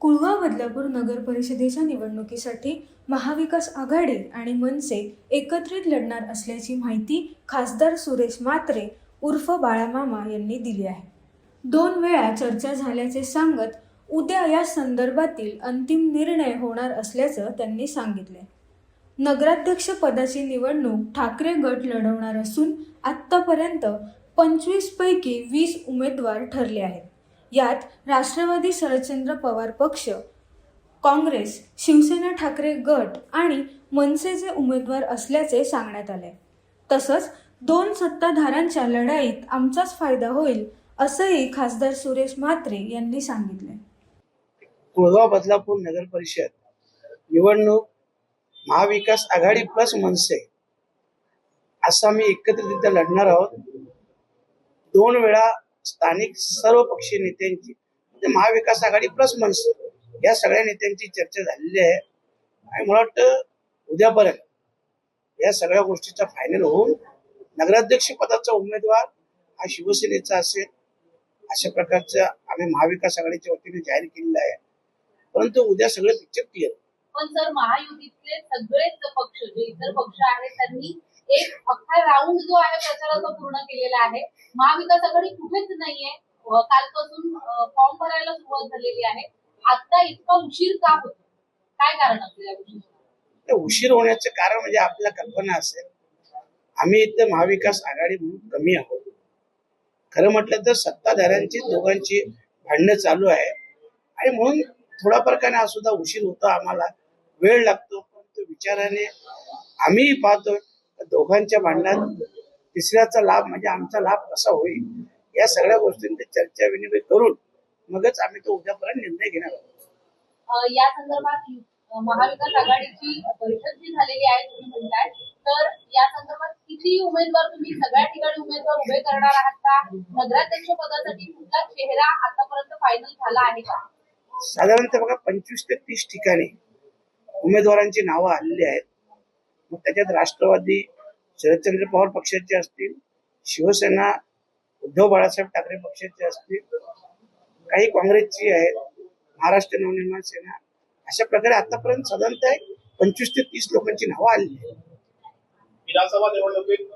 कुळगाव बदलापूर नगर परिषदेच्या निवडणुकीसाठी महाविकास आघाडी आणि मनसे एकत्रित लढणार असल्याची माहिती खासदार सुरेश मात्रे उर्फ बाळामामा यांनी दिली आहे. दोन वेळा चर्चा झाल्याचे सांगत उद्या या संदर्भातील अंतिम निर्णय होणार असल्याचं त्यांनी सांगितले नगराध्यक्ष पदाची निवडणूक ठाकरे गट लढवणार असून आत्तापर्यंत पंचवीसपैकी वीस उमेदवार ठरले आहेत. यात राष्ट्रवादी शरदचंद्र पवार पक्ष काँग्रेस शिवसेना ठाकरे गट आणि मनसेचे उमेदवार असल्याचे सांगण्यात आले. तसंच दोन सत्ताधाऱ्यांच्या लढाईत आमचाच फायदा होईल असंही खासदार सुरेश म्हात्रे यांनी सांगितले. कुळगाव बदलापूर नगर परिषद निवडणूक महाविकास आघाडी प्लस मनसे असं आम्ही एकत्रितरित्या लढणार आहोत. दोन वेळा स्थानिक सर्व पक्षीय नेत्यांची म्हणजे महाविकास आघाडी प्लस मनसे या सगळ्या नेत्यांची चर्चा झालेली आहे. आणि मला वाटतं उद्यापर्यंत या सगळ्या गोष्टीचा फायनल होऊन नगराध्यक्ष पदाचा उमेदवार हा शिवसेनेचा असेल अशा प्रकारचं आम्ही महाविकास आघाडीच्या वतीने जाहीर केलेलं आहे. परंतु उद्या सगळं पिक्चर क्लिअर पण सर महायुतीतले सगळेच पक्ष जे इतर पक्ष आहेत त्यांनी एक अख्खा राऊंड जो आहे प्रचाराचा पूर्ण केलेला आहे. महाविकास आघाडी कुठेच नाहीये. कालपासून फॉर्म भरायला सुरुवात झालेली आहे. आता इतका उशीर का होतो काय कारण असेल उशीर होण्याचं कारण म्हणजे आपल्या कल्पना असेल आम्ही इथं महाविकास आघाडी म्हणून कमी आहोत. खरं म्हटलं तर सत्ताधाऱ्यांची दोघांची भांडणं चालू आहे आणि म्हणून थोडा प्रकारे हा सुद्धा उशीर होतो आम्हाला. वेळ लागतो परंतु विचाराने आम्ही पाहतो दोघांच्या भांडणात तिसऱ्याचा लाभ म्हणजे आमचा लाभ कसा होईल या सगळ्या गोष्टींची चर्चा विनिमय करून मगच आम्ही तो उद्यापर्यंत निर्णय घेणार आहोत. या संदर्भात महाविकास आघाडीची परिषद जी झालेली आहे तुम्ही म्हणताय तर या संदर्भात किती उमेदवार तुम्ही सगळ्या ठिकाणी उमेदवार उभे करणार आहात का? नगराध्यक्ष पदासाठी कुठला चेहरा आतापर्यंत फायनल झाला आहे का? साधारणतः बघा पंचवीस ते तीस ठिकाणी उमेदवारांची नावं आलेली आहेत. मग त्याच्यात राष्ट्रवादी शरदचंद्र पवार पक्षाचे असतील शिवसेना उद्धव बाळासाहेब ठाकरे पक्षाचे असतील काही काँग्रेसची आहेत महाराष्ट्र नवनिर्माण सेना अशा प्रकारे आतापर्यंत साधारणतः पंचवीस ते तीस लोकांची नावं आलेली आहेत. विधानसभा निवडणुकीत